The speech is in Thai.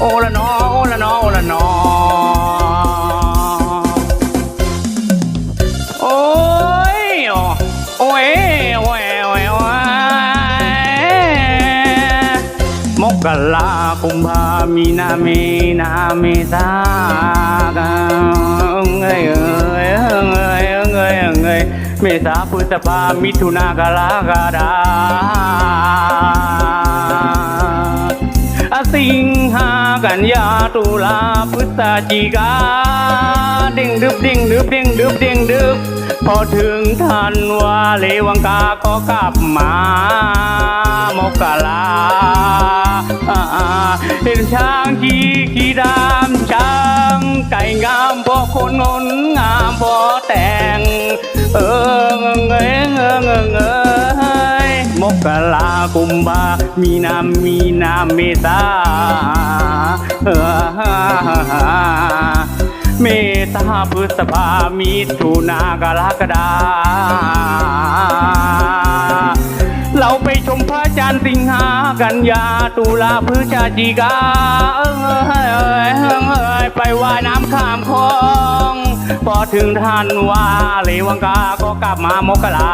โอละนอโอละนอโอละนอโอ้ยโอ้ยโอ้ยโอ้ยโอ้ยมกลาคุมภามีนาเมนาเมตากันเอ้ยเอ้ยเอ้ยเอ้ยเอ้ยเอ้ตเมษาพฤษภามิถุนากลากฎา กันยาตุลาพฤศจิกาเด้งดึบเด้งดึบเด้งดึบเด้งดึบพอถึงธันวาเลวังกาก็กลับมามกราอ่าเห็นช้างขี่ขี่ดามช้างไก่งามพอคนงนงามพอแต่ง เออเงงเงงเงงเงงเอยมกรากุมภามีนามีนาเมษา เมษาพฤษภามิถุนากรกฎาเราไปชมพระจันทร์สิงหากันยาตุลาพฤศจิกาเอ้ยเอ้ยไปว่ายน้ำข้ามคลองพอถึงทันว่าเลวังกาก็กลับมามกรา